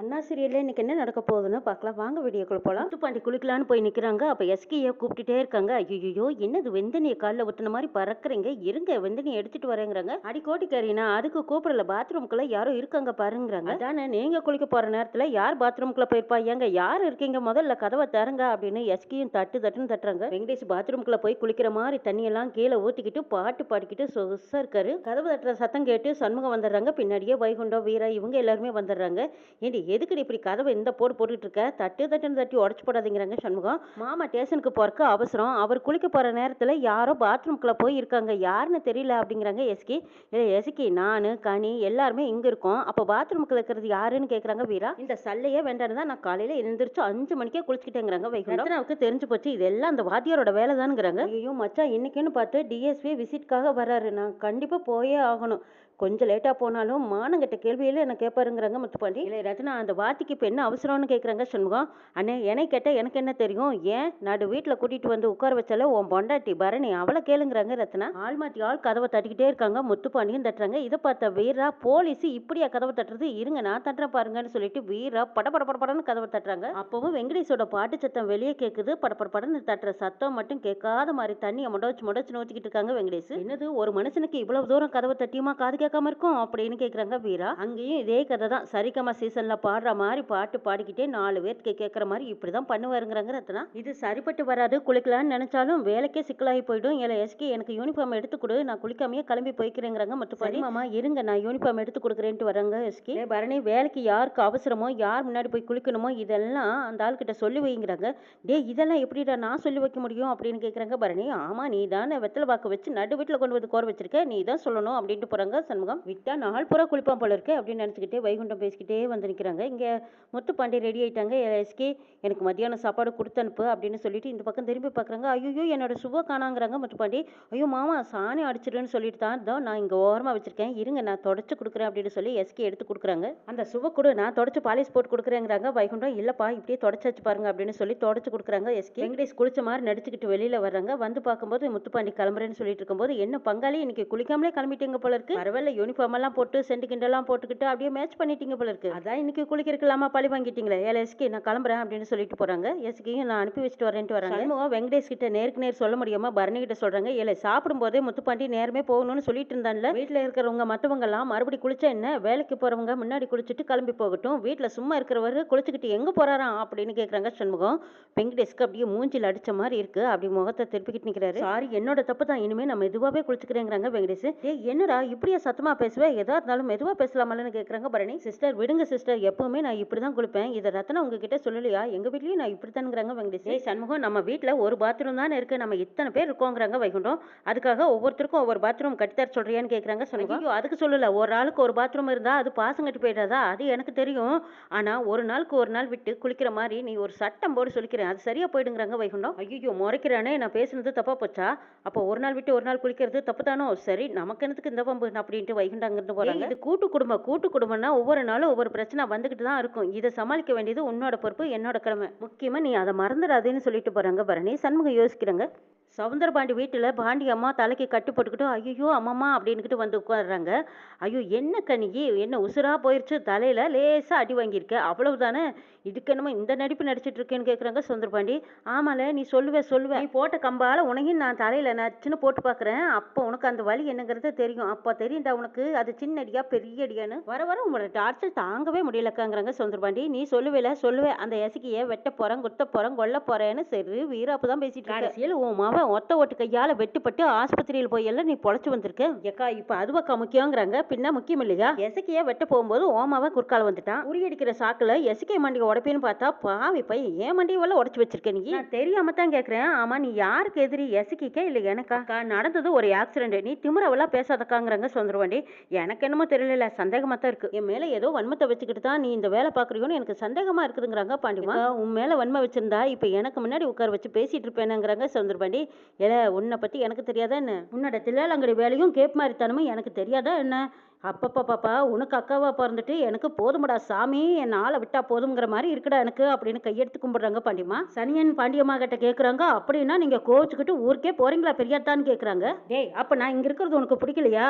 அண்ணா சீரியல்ல இன்னைக்கு என்ன நடக்க போகுதுன்னு பார்க்கலாம். வாங்க வீடியோக்குள்ள போகலாம் முத்துப்பாண்டி குளிக்கலான்னு போய் நிற்கிறாங்க அப்போ எஸ்கியை கூப்பிட்டுட்டே இருக்காங்க. ஐயோ என்னது வெந்தனியை காலில் ஊத்துன மாதிரி பறக்குறீங்க? இருங்க வெந்தனியை எடுத்துட்டு வரேங்கிறாங்க. அடி கோட்டிக்காரினா அதுக்கு கூப்பிடல. பாத்ரூம்குள்ள யாரோ இருக்காங்க பாருங்கிறாங்க. தானே நீங்க குளிக்க போற நேரத்துல யார் பாத்ரூம்குள்ள போயிருப்பா? ஏங்க யார் இருக்கீங்க? முதல்ல கதவை தருங்க அப்படின்னு எஸ்கியும் தட்டு தட்டுன்னு தட்டுறாங்க. வெங்கடேஷ் பாத்ரூம்குள்ள போய் குளிக்கிற மாதிரி தண்ணியெல்லாம் கீழே ஊத்திக்கிட்டு பாட்டு பாடிக்கிட்டு சொகுசா இருக்காரு. கதவு தட்டுற சத்தம் கேட்டு சண்முகம் வந்துடுறாங்க. பின்னாடியே வைகுண்டம் வீரா இவங்க எல்லாருமே வந்துடுறாங்க. ஏண்டி எதுக்குடி இப்படி கதவை இந்த போடு போட்டுட்டு இருக்க? தட்டு தட்டுன்னு தட்டி உடச்சு போடாதீங்கிறாங்க சண்முகம். மாமா ஸ்டேஷனுக்கு போறக்கு அவசரம். அவர் குளிக்க போற நேரத்துல யாரோ பாத்ரூம்குள்ள போய் இருக்காங்க யாருன்னு தெரியல அப்படிங்கிறாங்க எஸ்கி. இல்லை எஸ்கி நானு கனி எல்லாருமே இங்க இருக்கோம். அப்போ பாத்ரூம்குள்ள இருக்கிறது யாருன்னு கேக்குறாங்க வீரா? இந்த சல்லையே வேண்டான்னு தான் நான் காலையில எழுந்திரிச்சு அஞ்சு மணிக்கே குளிச்சுக்கிட்டேங்கிறாங்க வைகுண்டம். தெரிஞ்சு போச்சு. இதெல்லாம் அந்த வாத்தியாரோட வேலை தானுங்கிறாங்க ஐயோ மச்சான் இன்னைக்குன்னு பார்த்து டிஎஸ்பி விசிட்காக வராரு நான் கண்டிப்பா போயே ஆகணும். கொஞ்சம் லேட்டாக போனாலும் மானங்கிட்ட கேள்வியில் என்ன கேட்பாருங்கிறாங்க முத்துப்பாண்டி. இல்லை ரத்னா அந்த வாத்திக்கு இப்போ என்ன அவசரம்னு கேட்குறாங்க சண்முகம். அண்ணே என்னை கேட்டால் எனக்கு என்ன தெரியும்? ஏன்? நடு வீட்டில் கூட்டிகிட்டு வந்து உட்கார வச்சால உன் பொண்டாட்டி பரணி அவளை கேளுங்கிறாங்க ரத்னா. ஆள் மாற்றி ஆள் கதவை தட்டிக்கிட்டே இருக்காங்க முத்துப்பாண்டியும் தட்டுறாங்க. இதை பார்த்த வீரா போலீஸ் இப்படியா கதவை தட்டுறது? இருங்க நான் தட்டுறேன் பாருங்கன்னு சொல்லிட்டு வீரா பட பட கதவை தட்டுறாங்க. அப்பவும் வெங்கடேஷோட பாட்டு சத்தம் வெளியே கேட்குது படப்பட படன்னு தட்டுற சத்தம் மட்டும் கேட்காத மாதிரி தண்ணியை முடச்சு முடச்சு நோச்சிக்கிட்டு இருக்காங்க வெங்கடேஷ். என்னது ஒரு மனுஷனுக்கு இவ்வளவு தூரம் கதவை தட்டியுமா? காது கேட்காம இருக்கும் அப்படின்னு கேக்குறாங்க வீரா. அங்கேயும் இதே கதை தான். சரிகமா சீசன்ல பாடுற மாதிரி பாட்டு பாடிக்கிட்டே நாலு பேருக்கு கேட்குற மாதிரி இப்படிதான் பண்ணுவாருங்கிறாங்க ரத்னா. இது சரிப்பட்டு வராது குளிக்கலாம்னு நினைச்சாலும் வேலைக்கே சிக்கலாகி போயிடும். இல்லை எஸ்கே எனக்கு யூனிஃபார்ம் எடுத்து கொடு நான் குளிக்காமையே கிளம்பி போய்க்கிறேங்கிறாங்க முத்துப்பாடி. மாமா இருங்க நான் யூனிஃபார்ம் எடுத்து கொடுக்குறேன்ட்டு வராங்க எஸ்கே. "டேய் பரணி வேலைக்கு யாருக்கு அவசரமோ யார் முன்னாடி போய் குளிக்கணுமோ இதெல்லாம் அந்த ஆள்கிட்ட சொல்லி வைங்கிறாங்க. டே இதெல்லாம் எப்படிடா நான் சொல்லி வைக்க முடியும் அப்படின்னு கேட்குறாங்க பரணி. ஆமா நீ தானே வெத்தலை பாக்கு வச்சு நடு வீட்டில் கொண்டு வந்து கோர வச்சிருக்க நீ தான் சொல்லணும் அப்படின்ட்டு போறாங்க சண்முகம் விட்டா நாள் பூரா குளிப்பான் போல இருக்கு அப்படின்னு நினச்சிக்கிட்டே வைகுண்டம் பேசிக்கிட்டே வந்து நிற்கிறாங்க இங்கே முத்துப்பாண்டி ரெடி ஆயிட்டாங்க. எஸ்கே எனக்கு மத்தியானம் சாப்பாடு கொடுத்து அனுப்பு அப்படின்னு சொல்லிட்டு இந்த பக்கம் திரும்பி பார்க்குறாங்க ஐயோ என்னோட சுப காணாங்கிறாங்க முத்துப்பாண்டி ஐயோ மாமா சாணி அடிச்சிடுன்னு சொல்லிட்டு தான் இருந்தோம் நான் இங்கே ஓரமாக வச்சிருக்கேன். இருங்க நான் தொடச்சு கொடுக்குறேன் அப்படின்னு சொல்லி எஸ்கே எடுத்து கொடுக்குறாங்க. அந்த சுவ கொடு நான் தொடச்சு பாலிஷ் போட்டு கொடுக்குறேங்கிறாங்க வைகுண்டம். இல்லைப்பா இப்படியே தொடச்சாச்சு பாருங்க அப்படின்னு சொல்லி தொடச்சு கொடுக்குறாங்க எஸ்கே வெங்கடேஷ் குளிச்ச மாதிரி நடிச்சுக்கிட்டு வெளியில் வர்றாங்க. வந்து பார்க்கும்போது முத்துப்பாண்டி கிளம்புறேன்னு சொல்லிட்டு இருக்கும்போது என்ன பங்காளி இன்னைக்கு குளிக்காமலே கிளம்பிட்டீங்க போல இருக்கு. பரவாயில்ல யூனிஃபார்ம் எல்லாம் போட்டு சென்ட் கிண்டெல்லாம் போட்டுக்கிட்டு அப்படியே மேட்ச் பண்ணிட்டீங்க போல இருக்கு. அதான் இன்னைக்கு குளிக்கிறதுலாமா பழி வாங்கிட்டீங்களே? ஏல எஸ்கே நான் கிளம்புறேன் அப்படின்னு சொல்லிட்டு போறாங்க. எஸ்கேயும் நான் அனுப்பி வச்சுட்டு வரேன்ட்டு வராங்க. சண்முகம் வெங்கடேஷ் கிட்ட நேருக்கு நேர் சொல்ல முடியாம பரணி கிட்ட சொல்றாங்க. ஏல சாப்பிடும் போதே முத்துப்பாண்டி நேரமே போகணும்னு சொல்லிட்டு இருந்தான்ல. வீட்டுல இருக்கிறவங்க மத்தவங்க எல்லாம் மறுபடி குளிச்சா என்ன? வேலைக்கு போறவங்க முன்னாடி குளிச்சுட்டு கிளம்பி போகட்டும். வீட்டுல சும்மா இருக்கிறவர் குளிச்சுக்கிட்டு எங்க போறாராம் அப்படின்னு கேக்குறாங்க சண்முகம். வெங்கடேஷ்க்கு அப்படியே மூஞ்சில அடிச்ச மாதிரி இருக்கு. அப்படி முகத்தை திருப்பிக்கிட்டு நிக்கிறாரு. சாரி என்னோட தப்பு தான். இனிமே நம்ம மெதுவாவே குளிச்சுக்கிறேங்கிறாங்க வெங்கடேஷ். என்னடா? இப்படியா சத்தமா பேசுவேன் எதா இருந்தாலும் மெதுவா பேசலாமலன்னு கேக்குறாங்க பரணி. சிஸ்டர் விடுங்க சிஸ்டர் எப்பவுமே நான் இப்படிதான் குளிப்பேன். இதை ரத்னா உங்ககிட்ட சொல்லலையா? எங்க வீட்லயும் நான் இப்படித்தானுங்கிறாங்க வெங்கடேஷ். ஏய் சண்முகம் நம்ம வீட்ல ஒரு பாத்ரூம் தானே இருக்கு. நம்ம இத்தனை பேர் இருக்கோங்கிறாங்க வைகுண்டம். அதுக்காக ஒவ்வொருத்தருக்கும் ஒவ்வொரு பாத்ரூம் கட்டித்தர சொல்றியான்னு கேக்குறாங்க சண்முகம். ஐயோ அதுக்கு சொல்லல. ஒரு ஆளுக்கு ஒரு பாத்ரூம் இருந்தா அது பாசம் கட்டி போயிடாதா? அது எனக்கு தெரியும். ஆனா ஒரு நாளுக்கு ஒரு நாள் விட்டு குளிக்கிற மாதிரி நீ ஒரு சட்டம் போட்டு சொல்லிக்கிறேன். அது சரியா போயிடுங்கிறாங்க வைகுண்டம். ஐயோ முறைக்கிறானே. நான் பேசுனது தப்பா போச்சா? அப்போ ஒரு நாள் விட்டு ஒரு நாள் குளிக்கிறது தப்பு தானோ? சரி நமக்கு என்னத்துக்கு இந்த பம்பு அப்படின்ட்டு வைகுண்டம் அங்கிருந்து போறாங்க. இது கூட்டு குடும்பம். கூட்டு குடும்பம்னா ஒவ்வொரு நாளும் ஒவ்வொரு பிரச்சனை வந்துகிட்டு தான் இருக்கும். இதை சமாளிக்க வேண்டியது உன்னோட பொறுப்பு என்னோட கடமை. முக்கியமா நீ அதை மறந்துடாதேன்னு சொல்லிட்டு போறாங்க பரணி. சண்முகம் யோசிக்கிறாங்க. சவுந்தரபாண்டி வீட்டில் பாண்டி அம்மா தலைக்கு கட்டு போட்டுக்கிட்டு ஐயோ அம்மம்மா அப்படின்னுக்கிட்டு வந்து உட்காடுறாங்க ஐயோ என்ன கனிகி என்ன உசுராக போயிடுச்சு தலையில் லேசாக அடி வாங்கியிருக்க அவ்வளவுதானே? இதுக்கு என்னமோ இந்த நடிப்பு நடிச்சிட்டு இருக்கேன்னு கேட்குறாங்க சவுந்தரபாண்டி. ஆமால நீ சொல்லுவே சொல்லுவே. நீ போட்ட கம்பால் உனகையும் நான் தலையில் நச்சுன்னு போட்டு பார்க்குறேன் அப்போ உனக்கு அந்த வழி என்னங்கிறது தெரியும். அப்போ தெரியும்டா உனக்கு அது சின்ன அடியா பெரிய அடியான்னு. வர வர உங்களோட டார்ச்சர் தாங்கவே முடியலக்காங்கிறாங்க சவுந்தரபாண்டி. நீ சொல்லுவேல சொல்லுவே. அந்த எசக்கியை வெட்ட போகிறேன் குத்த போகிறேன் கொல்ல போகிறேன்னு சரி வீராப்பு தான் பேசிட்டு இருக்க. கடைசியில் உன் மாவன் ஒத்த ஒட்டு கையால வெட்டுப்பட்டு ஆஸ்பத்திரியில் போய் எல்லாம் நீ பொழைச்சு வந்திருக்க? ஏக்கா இப்போ அதுவக்கா முக்கியங்கிறாங்க. பின்ன முக்கியம் இல்லையா? எசக்கிய வெட்ட போகும்போது ஓமாவை குறுக்கால வந்துட்டான். உரி அடிக்கிற சாக்குல எசக்கிய மண்டியை உடைப்பேன்னு பார்த்தா பாவி பையன் ஏன் மண்டியை உடச்சு வச்சிருக்க நீ? நான் தெரியாம தான் கேட்குறேன் ஆமா நீ யாருக்கு எதிரி? எசக்கிக்கா இல்லை எனக்கா? நடந்தது ஒரு ஆக்சிடென்ட் நீ திமிரவெல்லாம் பேசாதக்காங்கிறாங்க சுந்தரவாண்டி எனக்கு என்னமோ தெரியல சந்தேகமா தான் இருக்கு. என் மேல ஏதோ வன்மத்தை வச்சுக்கிட்டு தான் நீ இந்த வேலை பாக்குறியோன்னு எனக்கு சந்தேகமா இருக்குதுங்கிறாங்க பாண்டிமா. உன் மேல வன்மை வச்சிருந்தா இப்ப எனக்கு முன்னாடி உட்கார வச்சு பேசிட்டு இருப்பேனுங்கிறாங்க சுந்தரபாண்டி. ஏல உன்னை பத்தி எனக்கு தெரியாதா என்ன? உன்னோட தில்லாலங்கடி வேலையும் கேப் மாதிரித்தனமும் எனக்கு தெரியாதா என்ன? அப்பப்பா பாப்பா உனக்கு அக்காவா பிறந்துட்டு எனக்கு போதுமடா சாமி என் ஆளை விட்டா போதுங்கிற மாதிரி இருக்குடா எனக்கு அப்படின்னு கையெடுத்து கும்பிடுறாங்க பாண்டியம்மா. சனியன் பாண்டியம்மா கிட்ட கேட்குறாங்க அப்படின்னா நீங்க கோவிச்சுக்கிட்டு ஊருக்கே போறீங்களா பெரியாத்தான்னு கேட்குறாங்க டேய் அப்போ நான் இங்க இருக்கிறது உனக்கு பிடிக்கலையா?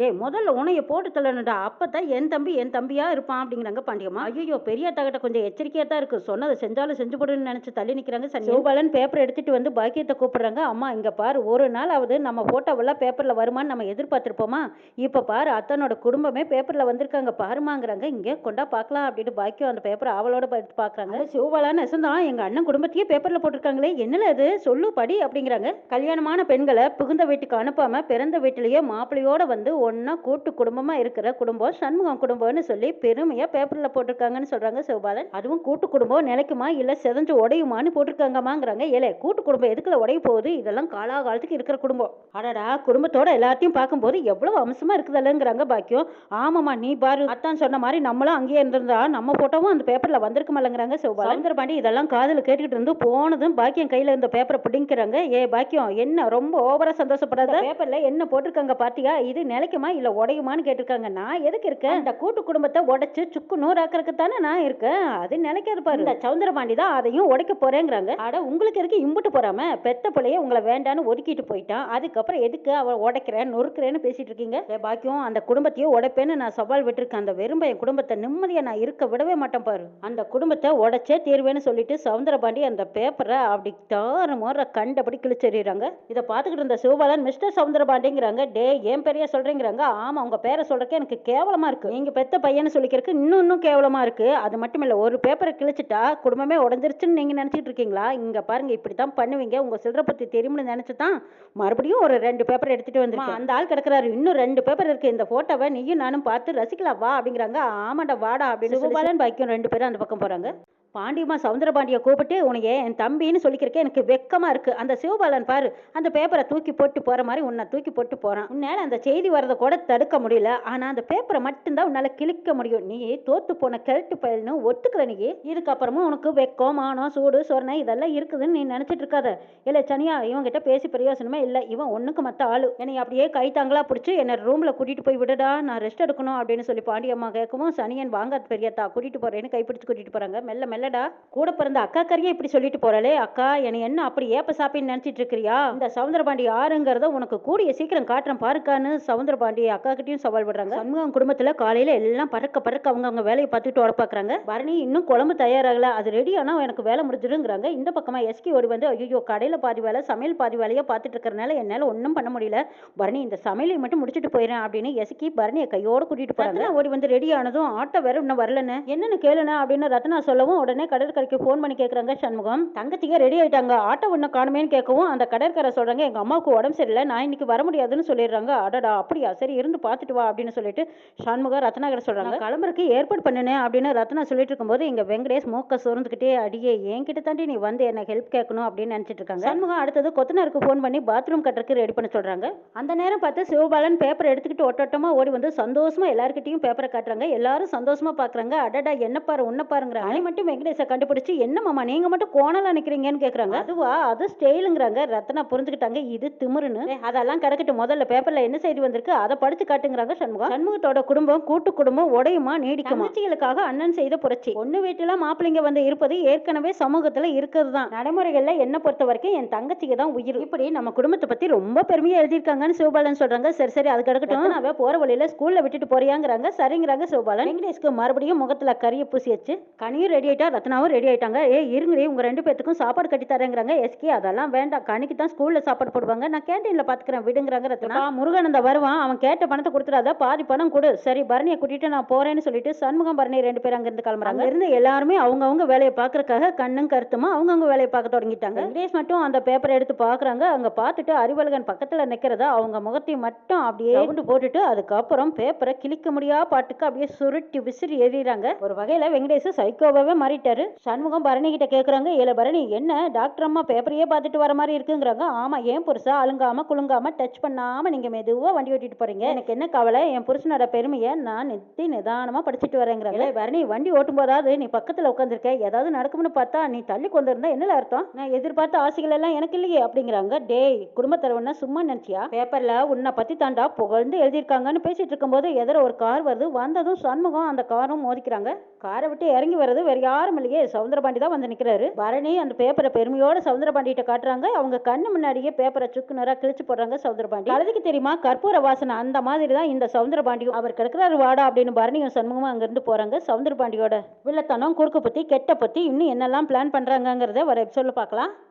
டேய் முதல்ல உனைய போட்டு தரணும்டா அப்போ தான் என் தம்பி என் தம்பியா இருப்பான் அப்படிங்கிறாங்க பாண்டியம்மா. ஐயோ பெரியாத்தா கிட்ட கொஞ்சம் எச்சரிக்கையா தான் இருக்கு. சொன்னதை செஞ்சாலும் செஞ்சு போடுன்னு நினச்சி தள்ளி நிற்கிறாங்க சனி சிவபாலன் பேப்பர் எடுத்துட்டு வந்து பாக்கியத்தை கூப்பிடுறாங்க. அம்மா இங்கே பாரு ஒரு நாள் ஆகுது நம்ம போட்டோவெல்லாம் பேப்பரில் வருமான்னு நம்ம எதிர்பார்த்துருப்போமா? இப்போ பாரு அத்தனோட குடும்பமே பேப்பர்ல வந்திருக்காங்க. பாருமாங்கிறாங்க. இங்க கொண்டா பார்க்கலாம் அப்படின்னு பாக்கியம் அந்த பேப்பரை ஆவலோட எடுத்து பாக்குறாங்க சிவபாலன் நெசந்தான். எங்க அண்ணன் குடும்பத்தையே பேப்பர்ல போட்டிருக்காங்களே. என்னல அது? சொல்லு படி அப்படிங்கிறாங்க. கல்யாணமான பெண்களை புகுந்த வீட்டுக்கு அனுப்பாம பிறந்த வீட்டிலேயே மாப்பிள்ளையோட வந்து ஒன்றா கூட்டு குடும்பமா இருக்கிற குடும்பம் சண்முகம் குடும்பம்னு சொல்லி பெருமையா பேப்பர்ல போட்டிருக்காங்கன்னு சொல்றாங்க சிவபாலன். அதுவும் கூட்டு குடும்பம் நிலைக்குமா? இல்லை செதஞ்சு உடையுமான்னு போட்டிருக்காங்கம்மாங்கிறாங்க. ஏலே கூட்டு குடும்பம் எதுக்குல உடைய போகுது? இதெல்லாம் காலாகாலத்துக்கு இருக்கிற குடும்பம். அடடா குடும்பத்தோட எல்லாத்தையும் பார்க்கும்போது எவ்வளவு அம்சமா இருக்குதல்லங்கிறாங்க பாக்கியம் ஆமாம்மா நீ பாரு அத்தான் சொன்ன மாதிரி நம்மளும் அங்கேயே இருந்திருந்தா நம்ம போட்டோவும் அந்த பேப்பர்ல வந்திருக்குமல்லங்கிறாங்க சிவபாலன் சவுந்தரபாண்டி இதெல்லாம் காதுல கேட்டுக்கிட்டு இருந்து போனதும் பாக்கியம் கையில இருந்த பேப்பரை பிடிங்கிறாங்க. ஏ பாக்கியம் என்ன ரொம்ப ஓவரா சந்தோஷப்படாத? பேப்பர்ல என்ன போட்டிருக்காங்க பாத்தியா? இது நிலைக்குமா இல்ல உடையுமான்னு கேட்டிருக்காங்க. நான் எதுக்கு இருக்கேன்? இந்த கூட்டு குடும்பத்தை உடைச்சு சுக்கு நூறாக்குறதுக்கு தானே நான் இருக்கேன். அது நிலைக்காது பாரு. இந்த சவுந்தரபாண்டி தான் அதையும் உடைக்க போறேங்கிறாங்க. அட உங்களுக்கு இருக்கு இம்புட்டு போறாம? பெத்த பிள்ளைய உங்களை வேண்டான்னு ஒதுக்கிட்டு போயிட்டான். அதுக்கப்புறம் எதுக்கு அவ உடைக்கிறேன் நொறுக்கிறேன்னு பேசிட்டு இருக்கீங்க? பாக்கியம் அந்த குடும்பத்தையும் உடைப்பேன்னு நான் சவால் விட்டுருக்கேன். அந்த வெறும்ப என் குடும்பத்தை நிம்மதியாக நான் இருக்க விடவே மாட்டேன் பாரு. அந்த குடும்பத்தை உடைச்சே தீர்வேன்னு சொல்லிட்டு சவுந்தரபாண்டி அந்த பேப்பரை அப்படி தாறு முறை கண்டபடி கிழிச்செறிகிறாங்க இதை பார்த்துக்கிட்டு இருந்த சிவபாலன் மிஸ்டர் சவுந்தரபாண்டிங்கிறாங்க. டே ஏன் பெரிய சொல்கிறேங்கிறாங்க ஆமா உங்க பேரை சொல்கிறக்கு எனக்கு கேவலமா இருக்கு. நீங்க பெத்த பையன்னு சொல்லிக்கிறதுக்கு இன்னும் இன்னும் கேவலமா இருக்கு. அது மட்டும் இல்ல ஒரு பேப்பரை கிழிச்சிட்டா குடும்பமே உடஞ்சிருச்சுன்னு நீங்க நினைச்சிட்டு இருக்கீங்களா? இங்க பாருங்க இப்படித்தான் பண்ணுவீங்க. உங்க சில்லற பத்தி தெரியும்னு நினைச்சு தான் மறுபடியும் ஒரு ரெண்டு பேப்பர் எடுத்துட்டு வந்து அந்த ஆள் கிடக்குறாரு. இன்னும் ரெண்டு பேப்பர் இருக்கு. இந்த போட்டோவை நீயும் நானும் பார்த்து ரசிக்கலாம் வா அப்படிங்கிறாங்க. ஆமாடா வாடா அப்படின்னு சிவபாலன் பாக்கியம் ரெண்டு பேரும் அந்த பக்கம் போறாங்க. பாண்டியம்மா சவுந்தரபாண்டியை கூப்பிட்டு உனக்கு என் தம்பின்னு சொல்லிக்கிறக்கே எனக்கு வெக்கமாக இருக்குது அந்த சிவபாலன் பாரு அந்த பேப்பரை தூக்கி போட்டு போகிற மாதிரி உன்னை தூக்கி போட்டு போகிறான் உன்னால் அந்த செய்தி வரதை கூட தடுக்க முடியல. ஆனால் அந்த பேப்பரை மட்டும்தான் உன்னால் கிழிக்க முடியும். நீ தோத்து போன கெழட்டு பயல்னு ஒத்துக்கல நீ. இதுக்கப்புறமும் உனக்கு வெக்கம் மானம் சூடு சொரணை இதெல்லாம் இருக்குதுன்னு நீ நினச்சிட்டு இருக்காத. இல்லை சனியா இவங்கிட்ட பேசி பிரயோசனமே இல்லை. இவன் ஒன்றுக்கு மற்ற ஆளு. என்னை அப்படியே கை தாங்களா பிடிச்சி என்னை ரூமில் கூட்டிகிட்டு போய் விடுடா நான் ரெஸ்ட் எடுக்கணும் அப்படின்னு சொல்லி பாண்டியம்மா கேட்கவும் சனியன் வாங்க பெரியத்தா கூட்டிட்டு போகிறேன்னு கைப்பிடிச்சு கூட்டிகிட்டு போகிறாங்க மெல்ல மெல்லடா கூட பிறந்த அக்கா கறியே இப்படி சொல்லிட்டு போறாளே. அக்கா என்னை என்ன அப்படி ஏப்ப சாப்பின்னு நினைச்சிட்டு இருக்கிறியா? இந்த சவுந்தரபாண்டி யாருங்கிறத உனக்கு கூடிய சீக்கிரம் காட்டுறேன் பாருக்கான்னு சவுந்தரபாண்டி அக்கா கிட்டயும் சவால் விடுறாங்க. சண்முகம் குடும்பத்துல காலையில எல்லாம் பறக்க பறக்க அவங்க அவங்க வேலையை பார்த்துட்டு வர பாக்குறாங்க பரணி இன்னும் குழம்பு தயாராகல. அது ரெடி ஆனா எனக்கு வேலை முடிஞ்சிருங்கிறாங்க. இந்த பக்கமா எஸ்கி ஓடி வந்து ஐயோ கடையில பாதி வேலை சமையல் பாதி வேலையா பார்த்துட்டு இருக்கறனால என்னால ஒன்றும் பண்ண முடியல. பரணி இந்த சமையலை மட்டும் முடிச்சிட்டு போயிடுறேன் அப்படின்னு எஸ்கி பரணியை கையோட கூட்டிட்டு போறாங்க. ஓடி வந்து ரெடி ஆனதும் ஆட்டோ வேற இன்னும் வரலன்னு. என்னன்னு கேளுன அப்படின்னு ரத்னா சொல்லவும் உடனே கடற்கரைக்கு ஃபோன் பண்ணி கேட்குறாங்க சண்முகம். தங்கச்சிங்க ரெடி ஆயிட்டாங்க. ஆட்டோ ஒன்று காணுமேன்னு கேட்கவும் அந்த கடற்கரை சொல்கிறாங்க எங்கள் அம்மாவுக்கு உடம்பு சரியில்லை. நான் இன்னைக்கு வர முடியாதுன்னு சொல்லிடுறாங்க. அடடா அப்படியா? சரி இருந்து பார்த்துட்டு வா அப்படின்னு சொல்லிட்டு சண்முகம் ரத்னா சொல்கிறாங்க சொல்றாங்க கிளம்புறதுக்கு ஏற்பாடு பண்ணுனேன் அப்படின்னு ரத்னா சொல்லிட்டு இருக்கும்போது எங்கள் வெங்கடேஷ் மூக்க சுரந்துக்கிட்டே அடியே என்கிட்ட தாண்டி நீ வந்து என்ன ஹெல்ப் கேட்கணும் அப்படின்னு நினச்சிட்டு இருக்காங்க. சண்முகம் அடுத்தது கொத்தனாருக்கு ஃபோன் பண்ணி பாத்ரூம் கட்டுறக்கு ரெடி பண்ண சொல்கிறாங்க அந்த நேரம் பார்த்து சிவபாலன் பேப்பர் எடுத்துக்கிட்டு ஒட்டோட்டமாக ஓடி வந்து சந்தோஷமாக எல்லாருக்கிட்டையும் பேப்பரை காட்டுறாங்க. எல்லாரும் சந்தோஷமாக பார்க்குறாங்க அடடா என்ன பாரு உன்ன பாருங்கிற அணி மட்டும் வெங்கடேஷை கண்டுபிடிச்சு என்ன மாமா நீங்க மட்டும் கோணலா நிக்கிறீங்கன்னு கேக்குறாங்க. அதுவா? அது ஸ்டைலுங்கிறாங்க. ரத்னா புரிஞ்சுக்கிட்டாங்க. இது திமிருன்னு. அதெல்லாம் கிடக்கட்டும் முதல்ல பேப்பர்ல என்ன செய்தி வந்திருக்கு? அதை படிச்சு காட்டுங்கிறாங்க சண்முகம். சண்முகத்தோட குடும்பம் கூட்டு குடும்பம் உடையுமா நீடிக்குமா? தங்கச்சிகளுக்காக அண்ணன் செய்த புரட்சி. பொண்ணு வீட்டுல மாப்பிள்ளைங்க வந்து இருப்பது ஏற்கனவே சமூகத்துல இருக்கிறது தான் நடைமுறைகள்ல என்ன பொறுத்த வரைக்கும் என் தங்கச்சிக்கு தான் உயிர். இப்படி நம்ம குடும்பத்தை பத்தி ரொம்ப பெருமையா எழுதியிருக்காங்கன்னு சிவபாலன் சொல்றாங்க. சரி சரி அது கிடக்கட்டும். அவ போற வழியில ஸ்கூல்ல விட்டுட்டு போறியாங்கிறாங்க. சரிங்கிறாங்க சிவபாலன். வெங்கடேஷ்க்கு மறுபடியும் முகத்துல கரிய பூசி வச்சு கனியும் ரெடி ஆயிட்டா ரத்னாவும் ரெடி ஆயிட்டாங்க. ஏ இருங்கடி உங்க ரெண்டு பேத்துக்கும் சாப்பாடு கட்டி தரேங்கிறாங்க. எஸ்கே அதெல்லாம் வேண்டாம். கனிக்கு தான் ஸ்கூல்ல சாப்பாடு போடுவாங்க. நான் கேண்டீன்ல பாத்துக்கிறேன். விடுங்கிறாங்க ரத்னா. முருகானந்த வருவான். அவன் கேட்ட பணத்தை கொடுத்துடாத. பாதி பணம் கொடு. சரி பரணியை கூட்டிட்டு நான் போறேன்னு சொல்லிட்டு சண்முகம் பரணி ரெண்டு பேரும் அங்க இருந்து கிளம்புறாங்க. இருந்து எல்லாருமே அவங்கவங்க வேலையை பாக்குறதுக்காக கண்ணும் கருத்துமா அவங்கவங்க வேலையை பார்க்க தொடங்கிட்டாங்க. வெங்கடேஷ் மட்டும் அந்த பேப்பரை எடுத்து பாக்குறாங்க. அங்க பார்த்துட்டு அறிவழகன் பக்கத்துல நிக்கிறத அவங்க முகத்தையும் மட்டும் அப்படியே ரவுண்டு போட்டுட்டு அதுக்கப்புறம் பேப்பரை கிழிக்க முடியா பாட்டுக்கு அப்படியே சுருட்டி விசிறி எறிறாங்க ஒரு வகையில வெங்கடேஷ் சைக்கோவாவே மாறிட்டாரு சண்முகம் பரணி கிட்ட கேட்குறாங்க ஏல பரணி என்ன? டாக்டர் அம்மா பேப்பரையே பார்த்துட்டு வர மாதிரி இருக்குங்கிறாங்க. ஆமா ஏன் புருஷா? அழுங்காம குலுங்காம டச் பண்ணாம நீங்க மெதுவா வண்டி ஓட்டிட்டு போறீங்க. எனக்கு என்ன கவலை? என் புருஷனோட பெருமையை நான் நித்தி நிதானமா படிச்சுட்டு வரேங்கிறாங்க. பரணி வண்டி ஓட்டும் போதாவது நீ பக்கத்துல உட்காந்துருக்க ஏதாவது நடக்கும்னு பார்த்தா நீ தள்ளி கொண்டு இருந்தா என்ன அர்த்தம்? நான் எதிர்பார்த்த ஆசைகள் எல்லாம் எனக்கு இல்லையே அப்படிங்கிறாங்க. டேய் குடும்பத்தலைவனா சும்மா நினைச்சியா? பேப்பர்ல உன்னை பத்தி தாண்டா புகழ்ந்து எழுதியிருக்காங்கன்னு போய் பேசிட்டு இருக்கும்போது எதிர ஒரு கார் வருது. வந்ததும் சண்முகம் அந்த காரும் மோதிக்கிறாங்க. காரை விட்டு இறங்கி வர்றது வேற யாரும் இல்லையே சவுந்தரபாண்டி தான் வந்து நிக்கிறாரு. பரணி அந்த பேப்பரை பெருமையோட சவுந்தரபாண்டிகிட்ட காட்டுறாங்க. அவங்க கண்ணு முன்னாடியே பேப்பரை சுக்கு நேரா கிழிச்சு போடுறாங்க சவுந்தரபாண்டி. அதுக்கு தெரியுமா? கற்பூர வாசனை அந்த மாதிரி தான் இந்த சவுந்தரபாண்டியும். அவர் கிடக்கிறாரு வாடா அப்படின்னு பரணியும் சண்முகமும் அங்கிருந்து போறாங்க. சவுந்தரபாண்டியோட வில்லத்தனம் குறுக்கு பத்தி கெட்ட பத்தி இன்னும் என்னெல்லாம் பிளான் பண்றாங்கங்கிறத வர எபிசோட்ல பார்க்கலாம்.